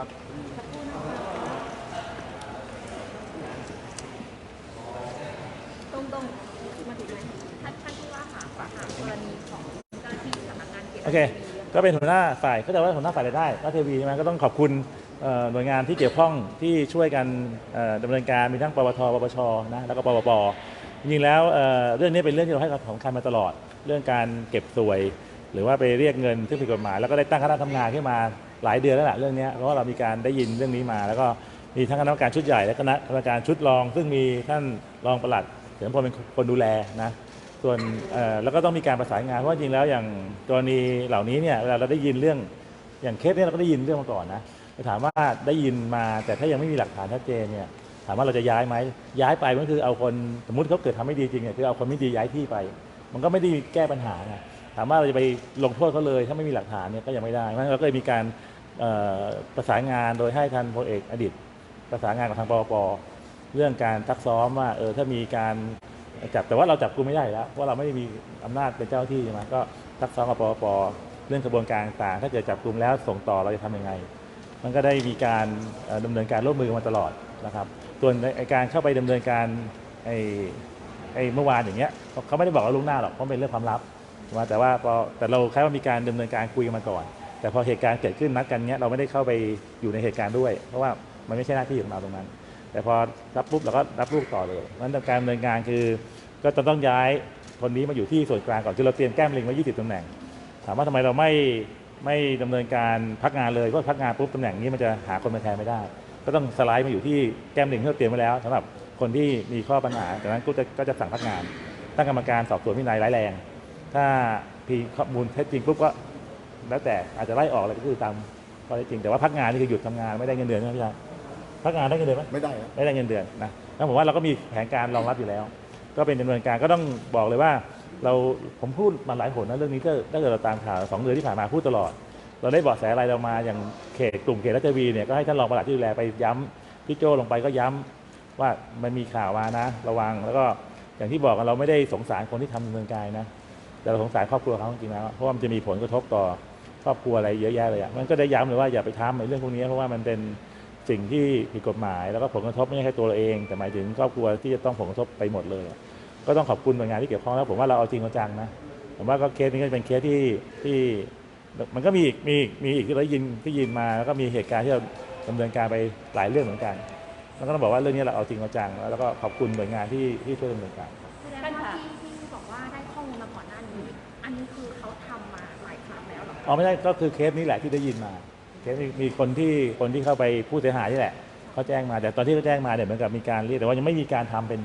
ครับตรงตรงๆมาถึงไหมท่านท่านที่ว่าหาฝาหากรณีของเจ้าหน้าที่สำนักงานเขตโอเค ก็เป็นหัวหน้าฝ่ายก็จะว่าหัวหน้าฝ่ายรายได้รัฐทีวีใช่ไหมก็ต้องขอบคุณเอ่อหน่วยงานที่เกี่ยวข้องที่ช่วยกันเอ่อดำเนินการมีทั้งปปทปปชนะแล้วก็ปปปจริงๆแล้วเอ่อเรื่องนี้เป็นเรื่องที่เราให้ความสำคัญมาตลอด เรื่องการเก็บสวย หรือว่าไปเรียกเงินที่ผิดกฎหมาย แล้วก็ได้ตั้งคณะทำงานขึ้นมา หลายเดือนแล้วแหละเรื่องนี้เพราะว่าเรามีการได้ยินเรื่องนี้มา แล้วก็มีทั้งคณะกรรมการชุดใหญ่และคณะกรรมการชุดรอง ซึ่งมีท่านรองปลัดเสริมพลเป็นคนดูแลนะส่วนแล้วก็ต้องมีการประสานงานเพราะว่าจริงแล้วอย่างกรณีเหล่านี้เนี่ยเวลาเราได้ยินเรื่องอย่างเคสเนี้เราก็ได้ยินเรื่องมาก่อนนะถามว่าได้ยินมาแต่ถ้ายังไม่มีหลักฐานชัดเจนเนี่ยถามว่าเราจะย้ายไหมย้ายไปมันคือเอาคนสมมติเขาเกิดทำไม่ดีจริงเนี่ยคือเอาคนไม่ดีย้ายที่ไป มันก็ไม่ได้แก้ปัญหาไงถามว่าเราจะไปลงโทษเขาเลย ถ้าไม่มีหลักฐานเนี่ยก็ยังไม่ได้เพราะเราก็เลยมีการ ประสานงานโดยให้ท่านพลเอกอดีตประสานงานกับทางปปเรื่องการซักซ้อมว่าเออถ้ามีการจับแต่ว่าเราจับกุมไม่ได้แล้วเพราะเราไม่ได้มีอำนาจเป็นเจ้าหน้าที่ใช่ไหมก็ซักซ้อมกับปปเรื่องกระบวนการต่างถ้าเกิดจับกุมแล้วส่งต่อเราจะทำยังไง มันก็ได้มีการเอ่อดำเนินการร่วมมือกันมาตลอดนะครับส่วนการเข้าไปดำเนินการไอ้ไอ้เมื่อวานอย่างเงี้ยเขาไม่ได้บอกเราล่วงหน้าหรอกเพราะเป็นเรื่องความลับใช่ไหมแต่ว่าพอแต่เราแค่ว่ามีการดำเนินการคุยกันมาก่อน แต่พอเหตุการณ์เกิดขึ้นนัดกันเงี้ยเราไม่ได้เข้าไปอยู่ในเหตุการณ์ด้วย เพราะว่ามันไม่ใช่หน้าที่ของเราตรงนั้น แต่พอรับปุ๊บเราก็รับลูกต่อเลยนั้นการดำเนินการคือก็จะต้องย้ายคนนี้มาอยู่ที่ส่วนกลางก่อนคือเราเตรียมแก้มลิงไว้ 20ตำแหน่ง ถามว่าทำไมเราไม่ไม่ดำเนินการพักงานเลยเพราะพักงานปุ๊บตำแหน่งนี้มันจะหาคนมาแทนไม่ได้ ก็ต้องสไลด์มาอยู่ที่แก้มลิงที่เราเตรียมไว้แล้วสำหรับคนที่มีข้อปัญหาจากนั้นก็จะก็จะสั่งพักงาน ตั้งกรรมการสอบสวนวินัยร้ายแรง ถ้ามีข้อมูลเท็จจริงปุ๊บก็ แล้วแต่อาจจะไล่ออกอะไรก็คือตามข้อเท็จจริงแต่ว่าพักงานนี่คือหยุดทำงานไม่ได้เงินเดือนใช่ไหมพี่ชายพักงานได้เงินเดือนไหมไม่ได้ครับไม่ได้เงินเดือนนะแล้วผมว่าเราก็มีแผนการรองรับอยู่แล้ว ก็เป็นดำเนินการก็ต้องบอกเลยว่า เราผมพูดมาหลายหนนะเรื่องนี้ก็ถ้าเกิดเราตามข่าวสองเดือนที่ผ่านมาพูดตลอด เราได้เบาะแสอะไรเรามาอย่างเขตกลุ่มเขตรัชวีเนี่ยก็ให้ท่านรองปลัดที่ดูแลไปย้ำพี่โจลงไปก็ย้ำว่ามันมีข่าวมานะ ระวังแล้วก็อย่างที่บอกกันเราไม่ได้สงสารคนที่ทำดำเนินการนะแต่เราสงสารครอบครัวเขาจริงๆแล้วเพราะว่ามันจะมีผลกระทบต่อ ครอบครัวอะไรเยอะแยะเลยอะมันก็ได้ย้ำเลยว่าอย่าไปทำในเรื่องพวกนี้เพราะว่ามันเป็นสิ่งที่ผิดกฎหมาย แล้วก็ผลกระทบไม่ใช่แค่ตัวเราเอง แต่หมายถึงครอบครัวที่จะต้องผลกระทบไปหมดเลย ก็ต้องขอบคุณหน่วยงานที่เกี่ยวข้องแล้วผมว่าเราเอาจริงเอาจังนะผมว่าก็เคสนี้ก็เป็นเคสที่ที่มันก็มีอีกมีอีกมีอีกที่เรายินที่ยินมาแล้วก็มีเหตุการณ์ที่เราดำเนินการไปหลายเรื่องเหมือนกันแล้วก็ต้องบอกว่าเรื่องนี้เราเอาจริงเอาจังแล้วก็ขอบคุณหน่วยงานที่ที่ช่วยดำเนินการ ออ๋อไม่ใช่ก็คือเคสนี้แหละที่ได้ยินมาเคสมีมีคนที่คนที่เข้าไปผู้เสียหายนี่แหละเขาแจ้งมาแต่ตอนที่เขาแจ้งมาเนี่ยเหมือนกับมีการเรียกแต่ว่ายังไม่มีการทำเป็น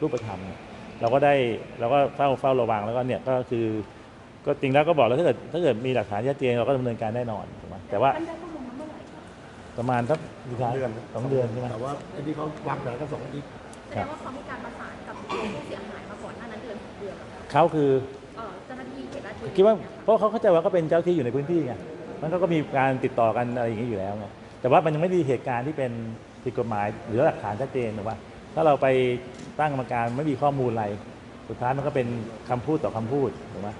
รูปธรรมเนี่ยเราก็ได้เราก็เฝ้าเฝ้าระวังแล้วก็เนี่ยก็คือ ก็จริงแล้วก็บอกแล้วถ้าเกิดถ้าเกิดมีหลักฐานชัดเจนเราก็ดำเนินการแน่นอนถูกไหมแต่ว่าท่านได้ข้อมูลมาเมื่อไหร่คะประมาณสักสองเดือนสองเดือนใช่ไหมแต่ว่าไอ้ที่เขาวางแผนก็สองอาทิตย์แสดงว่าเขามีการประสานกับผู้เสียหายมาก่อนหน้านั้นเดือนสองเดือนเหรอคะ เขาคือ คิดว่าเพราะเขาเข้าใจว่าก็เป็นเจ้าที่อยู่ในพื้นที่ไงมันก็มีการติดต่อกันอะไรอย่างนี้อยู่แล้วไงแต่ว่ามันยังไม่มีเหตุการณ์ที่เป็นผิดกฎหมาย หรือหลักฐานชัดเจนถูกปะถ้าเราไปตั้งกรรมการไม่มีข้อมูลอะไร สุดท้ายมันก็เป็นคำพูดต่อคำพูดถูกไหม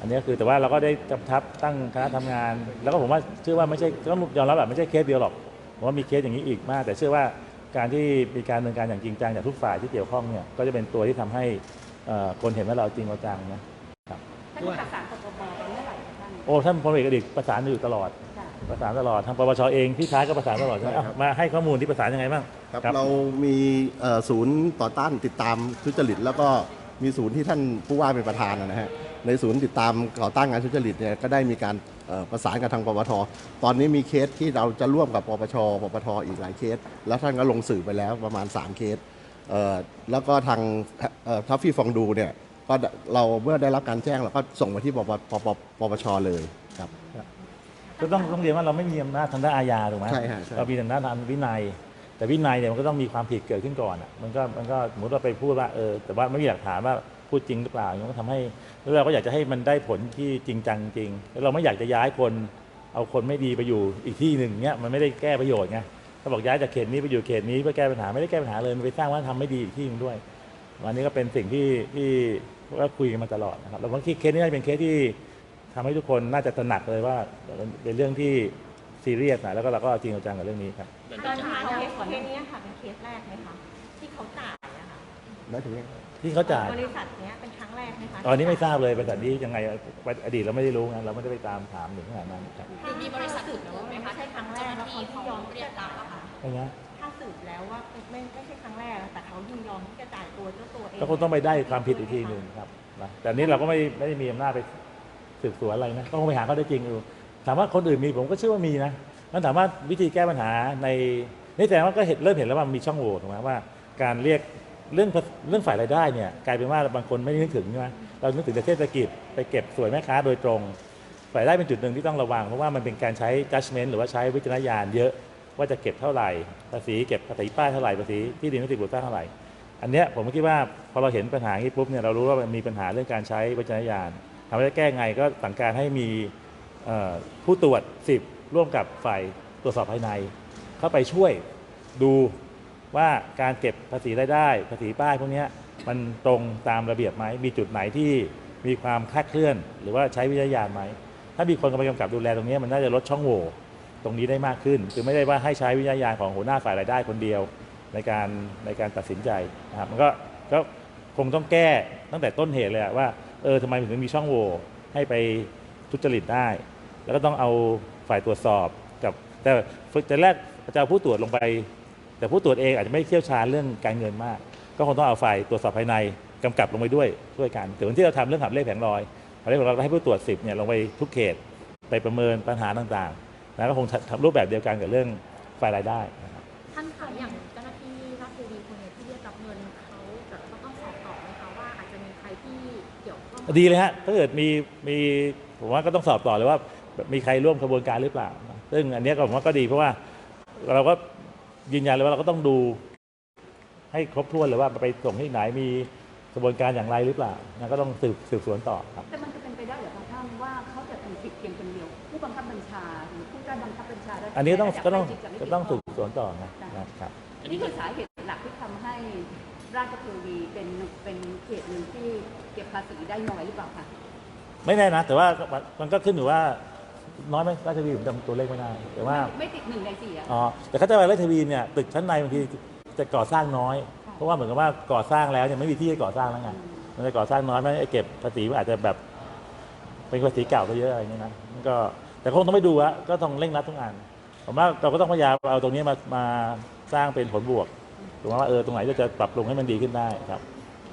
อันนี้คือแต่ว่าเราก็ได้กำชับตั้งคณะทำงาน แล้วก็ผมว่าเชื่อว่าไม่ใช่ต้องยอมรับแบบไม่ใช่เคสเดียวหรอกผมว่ามีเคสอย่างนี้อีกมาก แต่เชื่อว่าการที่มีการดำเนินการอย่างจริงจังจากทุกฝ่ายที่เกี่ยวข้องเนี่ยก็จะเป็นตัวที่ทำให้คนเห็นว่าเราจริงเราจังนะ ท่านมีประสานกับปปไปเมื่อไหร่คะท่านโอ้ท่านพลเอกอดีตประสานอยู่ตลอด ค่ะประสานตลอดทางปปชเองพี่ชายก็ประสานตลอดใช่ไหมใช่ครับ อะมาให้ข้อมูลที่ประสานยังไงบ้างครับครับเรามีเอ่อศูนย์ต่อต้านติดตามทุจริต แล้วก็มีศูนย์ที่ท่านผู้ว่าเป็นประธานนะฮะในศูนย์ติดตามต่อต้านงานทุจริตเนี่ยก็ได้มีการเอ่อประสานกับทางปปทตอนนี้มีเคสที่เราจะร่วมกับปปชปปทอีกหลายเคส แล้วท่านก็ลงสื่อไปแล้วประมาณ 3 เคสเอ่อแล้วก็ทางทัฟฟี่ฟองดูเนี่ย ก็เราเมื่อได้รับการแจ้งเราก็ส่งมาที่ปปปปปปชเลยครับ ก็ต้องต้องเรียนว่าเราไม่มีอำนาจทางด้านอาญาถูกไหมใช่ฮะใช่ เรามีทางด้านทางวินัย แต่วินัยเนี่ยมันก็ต้องมีความผิดเกิดขึ้นก่อนอะมันก็มันก็สมมติว่าไปพูดว่าเออแต่ว่าไม่มีหลักฐานว่าพูดจริงหรือเปล่าอย่างนี้ก็ทำให้แล้วเราก็อยากจะให้มันได้ผลที่จริงจังจริงแล้วเราไม่อยากจะย้ายคนเอาคนไม่ดีไปอยู่อีกที่หนึ่งเนี้ยมันไม่ได้แก้ประโยชน์ไงถ้าบอกย้ายจากเขตนี้ไปอยู่เขตนี้เพื่อแก้ปัญหาไม่ได้แก้ปัญหาเลยมันไปสร้างว่าทำไม่ดีอีกที่หนึงด้วย วันนี้ก็เป็นสิ่งที่ที่ ก็คุยกันมาตลอดนะครับแล้วบางทีเคสนี้น่าจะเป็นเคสที่ทำให้ทุกคนน่าจะตระหนักเลยว่าเป็นเรื่องที่ซีเรียสนะแล้วก็เราก็เอาจริงเอาจังกับเรื่องนี้ครับตอนนี้เคสเคสนี้ค่ะเป็นเคสแรกไหมคะที่เขาจ่ายอะค่ะหมายถึงยังไงที่เขาจ่ายบริษัทเนี้ยเป็นครั้งแรกไหมคะตอนนี้ไม่ทราบเลยบริษัทนี้ยังไงอดีตเราไม่ได้รู้ไงเราไม่ได้ไปตามถามถึงขนาดนั้นครับถ้ามีบริษัทอื่นไหมคะไม่ใช่ครั้งแรกแล้วเขาที่ยอมที่จะจ่ายอะค่ะใช่ไหมถ้า สืบแล้วว่าไม่ไม่ใช่ครั้งแรก แต่เขายินยอมที่จะจ่ายตัวเจ้าตัวเองก็คงต้องไปได้ความผิดอีกทีหนึ่งครับนะแต่นี้เราก็ไม่ไม่ได้มีอำนาจไปสืบสวนอะไรนะก็คงไปหาเข้อได้จริงอยู่ถามว่าคนอื่นมีผมก็เชื่อว่ามีนะนั่นถามว่าวิธีแก้ปัญหาในนี่แสดงว่าก็เห็นเริ่มเห็นแล้วว่ามีช่องโหว่ถูกไหมว่า การเรียกเรื่องเรื่องฝ่ายรายได้เนี่ยกลายเป็นว่าบางคนไม่ได้นึกถึงใช่ไหมเรานึกถึงแต่เทศกิจไปเก็บสวยแม่ค้าโดยตรงฝ่ายรายได้เป็นจุดหนึ่งที่ต้องระวังเพราะว่ามันเป็นการใช้ judgment หรือว่าใช้วิจารณญาณเยอะ ว่าจะเก็บเท่าไหร่ภาษีเก็บภาษีป้ายเท่าไหร่ภาษีที่ดินนิติบุตรเท่าไหร่ อันเนี้ยผมคิดว่าพอเราเห็นปัญหาอย่างนี้ปุ๊บเนี่ยเรารู้ว่ามันมีปัญหาเรื่องการใช้วิจารณญาณทำให้แก้ไงก็สั่งการให้มีผู้ตรวจ 10 ร่วมกับฝ่ายตรวจสอบภายใน เข้าไปช่วยดูว่าการเก็บภาษีรายได้ ภาษีป้ายพวกนี้มันตรงตามระเบียบไหมมีจุดไหนที่มีความคลาดเคลื่อน หรือว่าใช้วิจารณญาณไหมถ้ามีคนกำกับกำกับดูแลตรงนี้มันน่าจะลดช่องโหว่ ตรงนี้ได้มากขึ้น คือไม่ได้ว่าให้ใช้วิจารณญาณของหัวหน้าฝ่ายรายได้คนเดียวในการในการตัดสินใจนะครับมันก็ก็คงต้องแก้ตั้งแต่ต้นเหตุเลยว่าเออทำไมถึงมีช่องโหว่ให้ไปทุจริตได้ แล้วก็ต้องเอาฝ่ายตรวจสอบกับ แต่แต่แรกอาจะเอาผู้ตรวจลงไป แต่ผู้ตรวจเองอาจจะไม่เชี่ยวชาญเรื่องการเงินมาก ก็คงต้องเอาฝ่ายตรวจสอบภายในกำกับลงไปด้วยช่วยกันถึงที่เราทำเรื่องหับเลขแผงลอยหับเลขแผงลอยเราให้ผู้ตรวจสิบเนี่ยลงไปทุกเขตไปประเมินปัญหาต่างๆ แล้วก็คงทำรูปแบบเดียวกันกับเรื่องฝ่ายรายได้นะครับท่านคะอย่างเจ้าหน้าที่รัฐทีวีคนเนี้ที่เรียกรับเงินเขาจะต้องสอบต่อไหมคะว่าอาจจะมีใครที่เกี่ยวข้องดีเลยฮะถ้าเกิดมีมีผมว่าก็ต้องสอบต่อเลยว่ามีใครร่วมกระบวนการหรือเปล่า ซึ่งอันเนี้ยก็ผมว่าก็ดีเพราะว่าเราก็ยืนยันเลยว่าเราก็ต้องดู ให้ครบถ้วนเลยว่าไปส่งที่ไหนมีกระบวนการอย่างไรหรือเปล่านะก็ต้องสืบสืบสวนต่อครับ อันนี้ก็ต้องก็ต้องจะไม่ก็ต้องสืเกี่ยวบสวนต่อนะนะครับนี่คือสาเหตุหลักที่ทำให้ราชเทวีเป็นเป็นเขตหนึ่งที่เก็บภาษีได้น้อยหรือเปล่าคะ ไม่แน่นะ แต่ว่ามันมันก็ขึ้นอยู่ว่าน้อยไหมราชทีวีผมจำตัวเลขไม่ได้แต่ว่าไม่ติดหนึ่งในสี่อะ อ๋อแต่เขาจะไปราชทีวีเนี่ยตึกชั้นในบางทีจะก่อสร้างน้อย เพราะว่าเหมือนกับว่าก่อสร้างแล้วเนี่ยไม่มีที่ให้ก่อสร้างแล้วไงมันจะก่อสร้างน้อยไม่ไอ้เก็บภาษีมันอาจจะแบบเป็นภาษีเก่าก็เยอะอะไรอย่างเงี้ยนะมันก็แต่คงต้องไปดูอะก็ต้องเร่งรัดทุกอัน ผมว่าเราก็ต้องพยายามเอาตรงนี้มามาสร้างเป็นผลบวกถูกไหมว่าเออตรงไหนจะจะปรับปรุงให้มันดีขึ้นได้ครับ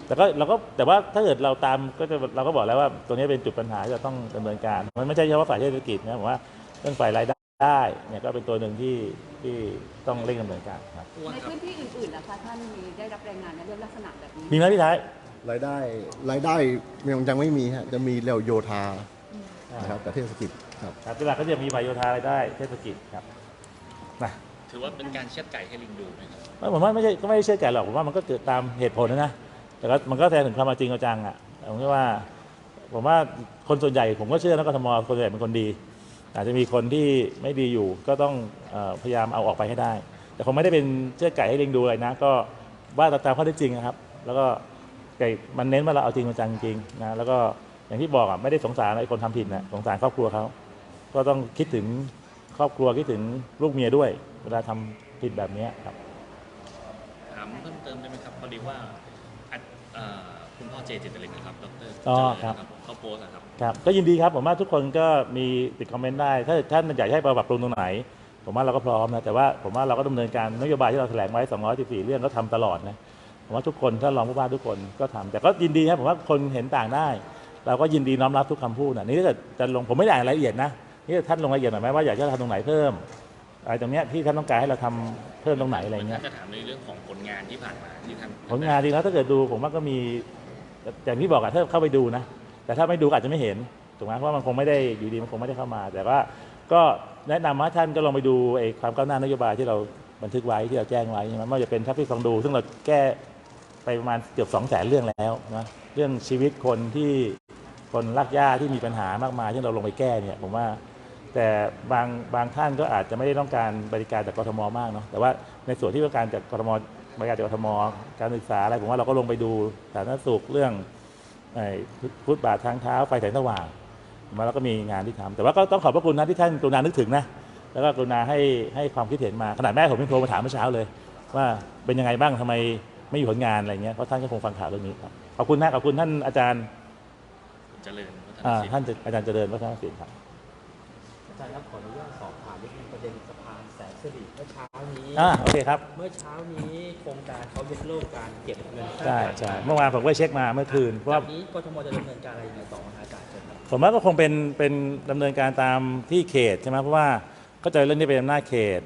แต่ก็เราก็แต่ว่าถ้าเกิดเราตามก็จะเราก็บอกแล้วว่าตรงนี้เป็นจุดปัญหาที่เราต้องดำเนินการ มันไม่ใช่เฉพาะฝ่ายเศรษฐกิจนะผมว่าเรื่องฝ่ายรายได้เนี่ยก็เป็นตัวหนึ่งที่ที่ต้องเร่งดำเนินการครับ ในพื้นที่อื่นๆนะคะท่านมีได้รับรายงานในเรื่องลักษณะแบบนี้มีไหมพี่ท้ายรายได้รายได้ยังยังไม่มีฮะจะมีเร็วโยธานะครับกับเทศกิจครับครับที่หลักก็จะมีฝ่ายโยธารายได้เทศกิจครับ นะถือว่าเป็นการเชือดไก่ให้ลิงดูไหมครับไม่ผมว่าไม่ใช่ก็ไม่ได้เชื่อใจหรอกผมว่ามันก็เกิดตามเหตุผลนะนะแต่ก็มันก็แสดงถึงความจริงเอาจังอะผมคิดว่า ผมว่าคนส่วนใหญ่ผมก็เชื่อนะกทมคนส่วนใหญ่เป็นคนดี อาจจะมีคนที่ไม่ดีอยู่ก็ต้องเออพยายามเอาออกไปให้ได้ แต่คงไม่ได้เป็นเชือดไก่ให้ลิงดูอะไรนะ ก็ว่าตามข้อเท็จจริงนะครับ แล้วก็ไก่มันเน้นว่าเราเอาจริงเอาจังจริงนะแล้วก็อย่างที่บอกอะไม่ได้สงสารไอ้คนทำผิดนะสงสารครอบครัวเขาก็ต้องคิดถึง ครอบครัวคิดถึงลูกเมียด้วย เวลาทำผิดแบบเนี้ยครับถามเพิ่มเติมได้ไหมครับพอดีว่าอัดเอ่อคุณพ่อเจเจตลินนะครับดรอ๋อเจริญครับผมเขาโพสต์นะครับครับก็ยินดีครับผมว่าทุกคนก็มีติดคอมเมนต์ได้ ถ้าท่านอยากให้ปรับปรุงตรงไหน ผมว่าเราก็พร้อมนะแต่ว่าผมว่าเราก็ดำเนินการนโยบายที่เราแถลงไว้ 214 เรื่องก็ทำตลอดนะผมว่าทุกคนถ้ารองผู้ว่าทุกคนก็ทำแต่ก็ยินดีครับผมว่าคนเห็นต่างได้ เราก็ยินดีน้อมรับทุกคำพูดนะนี่ถ้าเกิดจะลงผมไม่ได้อ่านรายละเอียดนะ นี่ท่านลงรายละเอียดหน่อยไหมว่าอยากจะทำตรงไหนเพิ่มอะไรตรงเนี้ยที่ท่านต้องการให้เราทำเพิ่มตรงไหนอะไรเงี้ย จะถามในเรื่องของผลงานที่ผ่านมาที่ท่านผลงานจริงแล้วถ้าเกิดดูผมว่าก็มีอย่างที่บอกอะถ้าเข้าไปดูนะ แต่ถ้าไม่ดูก็อาจจะไม่เห็นถูกไหมเพราะว่ามันคงไม่ได้อยู่ดีมันคงไม่ได้เข้ามา แต่ว่าก็แนะนำว่าท่านก็ลองไปดูไอ้ความก้าวหน้านโยบายที่เราบันทึกไว้ที่เราแจ้งไว้ใช่ไหมไม่ว่าจะเป็นทัพที่ฟังดู ซึ่งเราแก้ไปประมาณเกือบสองแสนเรื่องแล้วนะเรื่องชีวิตคนที่คนรักหญ้าที่มีปัญหามากมายที่เราลงไปแก้เนี่ยผมว่า แต่บางบางท่านก็อาจจะไม่ได้ต้องการบริการจากกทมมากเนาะแต่ว่าในส่วนที่ต้องการจากกทมบริการจากกทมการศึกษาอะไรผมว่าเราก็ลงไปดูสาธารณสุขเรื่องไอ้ฟุตบาททางเท้าไฟแสงสว่างผมว่าเราก็มีงานที่ทำแต่ว่าก็ต้องขอบพระคุณนะที่ท่านกรุณานึกถึงนะแล้วก็กรุณาให้ให้ความคิดเห็นมาขนาดแม่ผมยังโทรมาถามเมื่อเช้าเลย ว่าเป็นยังไงบ้างทำไมไม่อยู่ผลงานอะไรเงี้ยเพราะท่านก็คงฟังข่าวเรื่องนี้ครับขอบคุณนะขอบคุณท่านอาจารย์เจริญวัฒนอ่าศิลป์ท่านอาจารย์เจริญวัฒนศิลป์ครับอาจารย์ครับขออนุญาตสอบถามนิดนึงประเด็นสะพานแสนสิริเมื่อเช้านี้อ่าโอเคครับ เมื่อเช้านี้โครงการเขายกเลิกการเก็บเงินค่าใช่ใช่เมื่อวานผมก็ไปเช็คมาเมื่อคืนเพราะจาว่ากนี้กทมจะดำเนินการอะไรยังไงต่ออาจารย์เชิญครับผมว่าก็คงเป็นเป็นดำเนินการตามที่เขตใช่ไหมเพราะว่าเข้าใจเรื่องนี้เป็นอำนาจเขต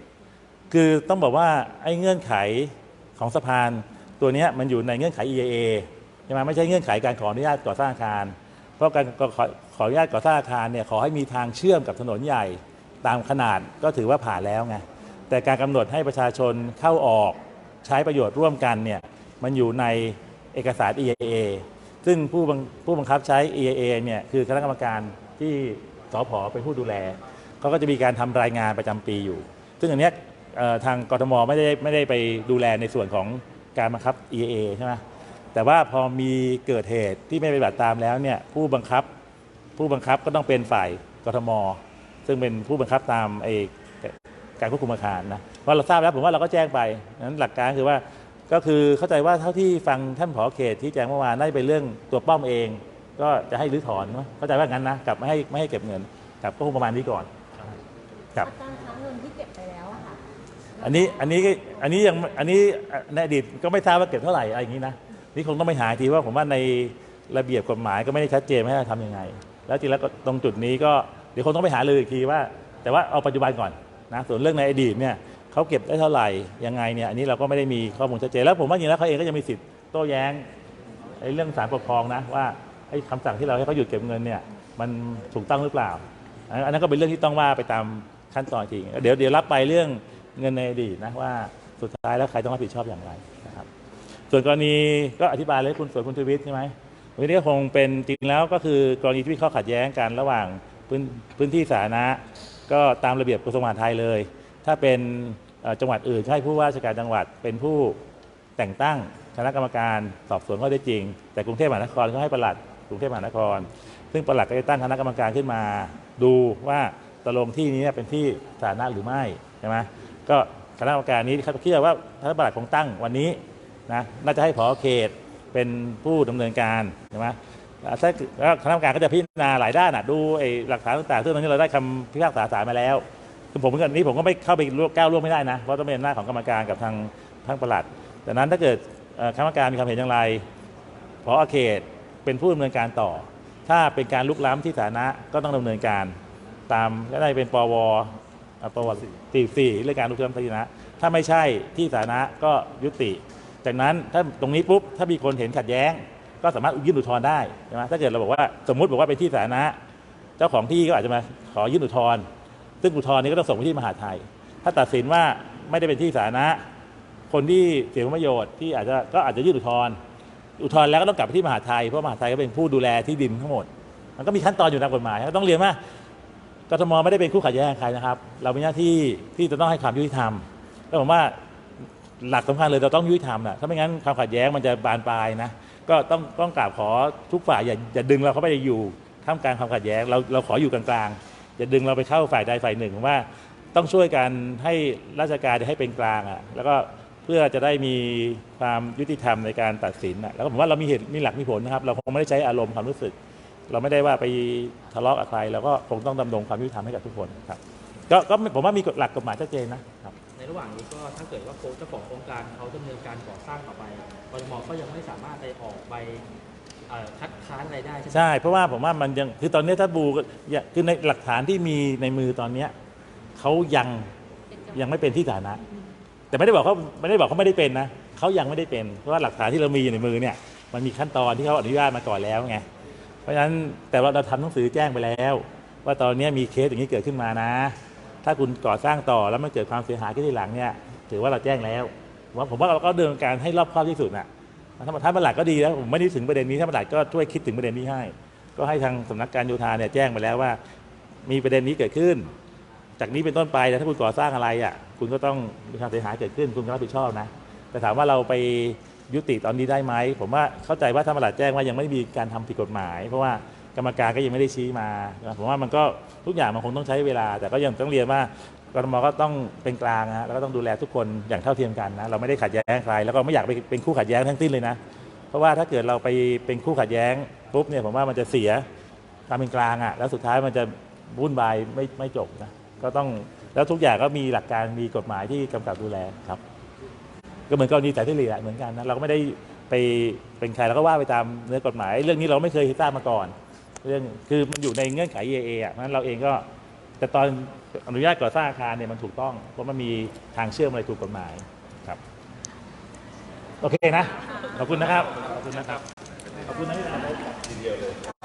คือต้องบอกว่าไอ้เงื่อนไขของสะพานตัวเนี้ยมันอยู่ในเงื่อนไข EIA ใช่ไหมไม่ใช่เงื่อนไขการขออนุญาตก่อสร้างอาคาร เพราะการ ขออนุญาตก่อสร้างอาคารเนี่ยขอให้มีทางเชื่อมกับถนนใหญ่ตามขนาดก็ถือว่าผ่านแล้วไงแต่การกำหนดให้ประชาชนเข้าออกใช้ประโยชน์ร่วมกันเนี่ยมันอยู่ในเอกสาร EIA ซึ่งผู้ผู้บังคับใช้ EIA เนี่ยคือคณะกรรมการที่สพเป็นผู้ดูแลเขาก็จะมีการทำรายงานประจำปีอยู่ ซึ่งอันเนี้ยทางกรทมไม่ได้ไม่ได้ไปดูแลในส่วนของการบังคับ EAA ใช่ไหมแต่ว่าพอมีเกิดเหตุที่ไม่ปฏิบัติตามแล้วเนี่ยผู้บังคับ ผู้บังคับก็ต้องเป็นฝ่ายกทม ซึ่งเป็นผู้บังคับตามไอ้การควบคุมอาคารนะพอเราทราบแล้วผมว่าเราก็แจ้งไปนั้นหลักการคือว่าก็คือเข้าใจว่าเท่าที่ฟังท่านผอเขตที่แจ้งเมื่อวานน่าจะเป็นเรื่องตัวป้อมเอง ก็จะให้รื้อถอนเนอะเข้าใจว่างั้นนะกลับไม่ให้ไม่ให้เก็บเงินครับก็คงประมาณนี้ก่อนครับอาจารย์คะเงินที่เก็บไปแล้วอะค่ะอันนี้อันนี้ก็อันนี้ยังอันนี้ในอดีตก็ไม่ทราบว่าเก็บเท่าไหร่อะไรอย่างนี้นะนี่คงต้องไปหาอีกทีว่าผมว่าในระเบียบกฎหมายก็ไม่ได้ชัดเจนว่าจะทำยังไง แล้วจริงแล้วตรงจุดนี้ก็เดี๋ยวคงต้องไปหาเลยอีกทีว่า แต่ว่าเอาปัจจุบันก่อนนะส่วนเรื่องในอดีตเนี่ยเขาเก็บได้เท่าไหร่ยังไงเนี่ยอันนี้เราก็ไม่ได้มีข้อมูลชัดเจนแล้วผมว่าจริงแล้วเขาเองก็ยังมีสิทธิ์โต้แย้งไอ้เรื่องสารปกครองนะว่าไอ้คำสั่งที่เราให้เขาหยุดเก็บเงินเนี่ยมันถูกต้องหรือเปล่า อันนั้นก็เป็นเรื่องที่ต้องว่าไปตามขั้นตอนจริงเดี๋ยวเดี๋ยวรับไปเรื่องเงินในอดีตนะว่าสุดท้ายแล้วใครต้องรับผิดชอบอย่างไรนะครับส่วนกรณีก็อธิบายเลยคุณสวนคุณทวิตใช่ไหม วันนี้ก็คงเป็นจริงแล้วก็คือกรณีที่มีข้อขัดแย้งกันระหว่างพื้นพื้นที่สาธารณะ ก็ตามระเบียบกระทรวงมหาดไทยเลย ถ้าเป็นจังหวัดอื่นให้ผู้ว่าราชการจังหวัดเป็นผู้แต่งตั้งคณะกรรมการสอบสวนข้อเท็จจริง แต่กรุงเทพมหานครก็ให้ประหลัดกรุงเทพมหานคร ซึ่งประหลัดก็จะตั้งคณะกรรมการขึ้นมา ดูว่าตกลงที่นี้เป็นที่สาธารณะหรือไม่ใช่ไหมก็คณะกรรมการนี้เขาคิดว่าท่านปลัดคงตั้งวันนี้นะน่าจะให้ผอเขต เป็นผู้ดำเนินการใช่ไหมถ้าแล้วคณะกรรมการก็จะพิจารณาหลายด้านดูไอ้หลักฐานต่างๆซึ่งตอนนี้เราได้คำพิพากษาศาลมาแล้วคือผมก็นี้ผมก็ไม่เข้าไปก้าวร่วมไม่ได้นะเพราะต้องเป็นหน้าของกรรมการกับทางทางประหลัดดังนั้นถ้าเกิดคณะกรรมการมีความเห็นอย่างไรพอเขตเป็นผู้ดำเนินการต่อ ถ้าเป็นการลุกล้ำที่สาธารณะก็ต้องดำเนินการ ตามก็ได้เป็นปวปวสี่สี่เรื่องการลุกล้ำที่สาธารณะถ้าไม่ใช่ที่สาธารณะก็ยุติ จากนั้นถ้าตรงนี้ปุ๊บถ้ามีคนเห็นขัดแย้ง ก็สามารถยื่นอุทธรณ์ได้ใช่ไหมถ้าเกิดเราบอกว่าสมมติบอกว่าเป็นที่สาธารณะ เจ้าของที่ก็อาจจะมาขอยื่นอุทธรณ์ซึ่งอุทธรณ์นี้ก็ต้องส่งไปที่มหาไทย ถ้าตัดสินว่าไม่ได้เป็นที่สาธารณะ คนที่เสียผลประโยชน์ที่อาจจะก็อาจจะยื่นอุทธรณ์อุทธรณ์แล้วก็ต้องกลับไปที่มหาไทยเพราะมหาไทยก็เป็นผู้ดูแลที่ดินทั้งหมด มันก็มีขั้นตอนอยู่ตามกฎหมายต้องเรียนว่ากทมไม่ได้เป็นคู่ขัดแย้งใครนะครับ เรามีหน้าที่ที่จะต้องให้ความยุติธรรมแล้วผมว่า หลักสำคัญเลยเราต้องยุติธรรมนะถ้าไม่งั้นความขัดแย้งมันจะบานปลายนะก็ต้องต้องกราบขอทุกฝ่ายอย่าอย่าดึงเราเข้าไปอยู่ท่ามกลางความขัดแย้งเราเราขออยู่กลางๆอย่าดึงเราไปเข้าฝ่ายใดฝ่ายหนึ่งผมว่าต้องช่วยกันให้ราชการให้เป็นกลางอะแล้วก็เพื่อจะได้มีความยุติธรรมในการตัดสินน่ะแล้วก็ผมว่าเรามีเหตุมีหลักมีผลนะครับ เราคงไม่ได้ใช้อารมณ์ความรู้สึก เราไม่ได้ว่าไปทะเลาะกับใครเราก็คงต้องดำรงความยุติธรรมให้กับทุกคนครับก็ก็ผมว่ามีหลักกฎหมายชัดเจนนะค ระหว่างนี้ก็ถ้าเกิดว่าโครงเจ้าของโครงการเขาดำเนินการก่อสร้างต่อไปกทมก็ยังไม่สามารถไปออกใบคัดค้านอะไรได้ใช่ไหมใช่ เพราะว่าผมว่ามันยังคือตอนนี้ถ้าบูคือในหลักฐานที่มีในมือตอนเนี้ยเขายังยังไม่เป็นที่สาธารณะแต่ไม่ได้บอกเขาไม่ได้บอกเขาไม่ได้เป็นนะเขายังไม่ได้เป็นเพราะว่าหลักฐานที่เรามีอยู่ในมือเนี่ยมันมีขั้นตอนที่เขาอนุญาตมาก่อนแล้วไงเพราะฉะนั้นแต่ว่าเราทำหนังสือแจ้งไปแล้ว ว่าตอนนี้มีเคสอย่างนี้เกิดขึ้นมานะ ถ้าคุณก่อสร้างต่อแล้วมันเกิดความเสียหายขึ้นทีหลังเนี่ยถือว่าเราแจ้งแล้วว่าผมว่าเราก็เดินการให้รอบคอบที่สุดน่ะถ้าท่านประหลัดก็ดีแล้วผมไม่ได้ถึงประเด็นนี้ท่านประหลัดก็ช่วยคิดถึงประเด็นนี้ให้ ก็ให้ทางสำนักการโยธาเนี่ยแจ้งไปแล้วว่า มีประเด็นนี้เกิดขึ้น จากนี้เป็นต้นไปแต่ถ้าคุณก่อสร้างอะไรอะคุณก็ต้องมีความเสียหายเกิดขึ้น คุณก็รับผิดชอบนะ แต่ถามว่าเราไปยุติตอนนี้ได้ไหมผมว่าเข้าใจว่าท่านประหลัดแจ้งว่ายังไม่มีการทำผิดกฎหมาย เพราะว่า กรรมการก็ยังไม่ได้ชี้มาผมว่ามันก็ทุกอย่างมันคงต้องใช้เวลา แต่ก็ยังต้องเรียนว่ากรทมก็ต้องเป็นกลางนะฮะแล้วก็ต้องดูแลทุกคนอย่างเท่าเทียมกันนะเราไม่ได้ขัดแย้งใครแล้วก็ไม่อยากไปเป็นคู่ขัดแย้งทั้งสิ้นเลยนะ เพราะว่าถ้าเกิดเราไปเป็นคู่ขัดแย้งปุ๊บเนี่ยผมว่ามันจะเสียความเป็นกลางอะแล้วสุดท้ายมันจะวุ่นวายไม่ไม่จบนะก็ต้องแล้วทุกอย่างก็มีหลักการมีกฎหมายที่กำกับดูแลครับ ก็เหมือนกรณีสายเทลีแหละเหมือนกันนะเราก็ไม่ได้ไปเป็นใครเราก็ว่าไปตามเนื้อกฎหมาย เรื่องนี้เราไม่เคยทราบมาก่อน เรื่องคือมันอยู่ในเงื่อนไข EIA อะเพราะฉะนั้นเราเองก็แต่ตอนอนุญาตก่อสร้างอาคารเนี่ยมันถูกต้อง เพราะมันมีทางเชื่อมอะไรถูกกฎหมายครับ โอเคนะ ขอบคุณนะครับ ขอบคุณนะครับ ขอบคุณนะที่ทำได้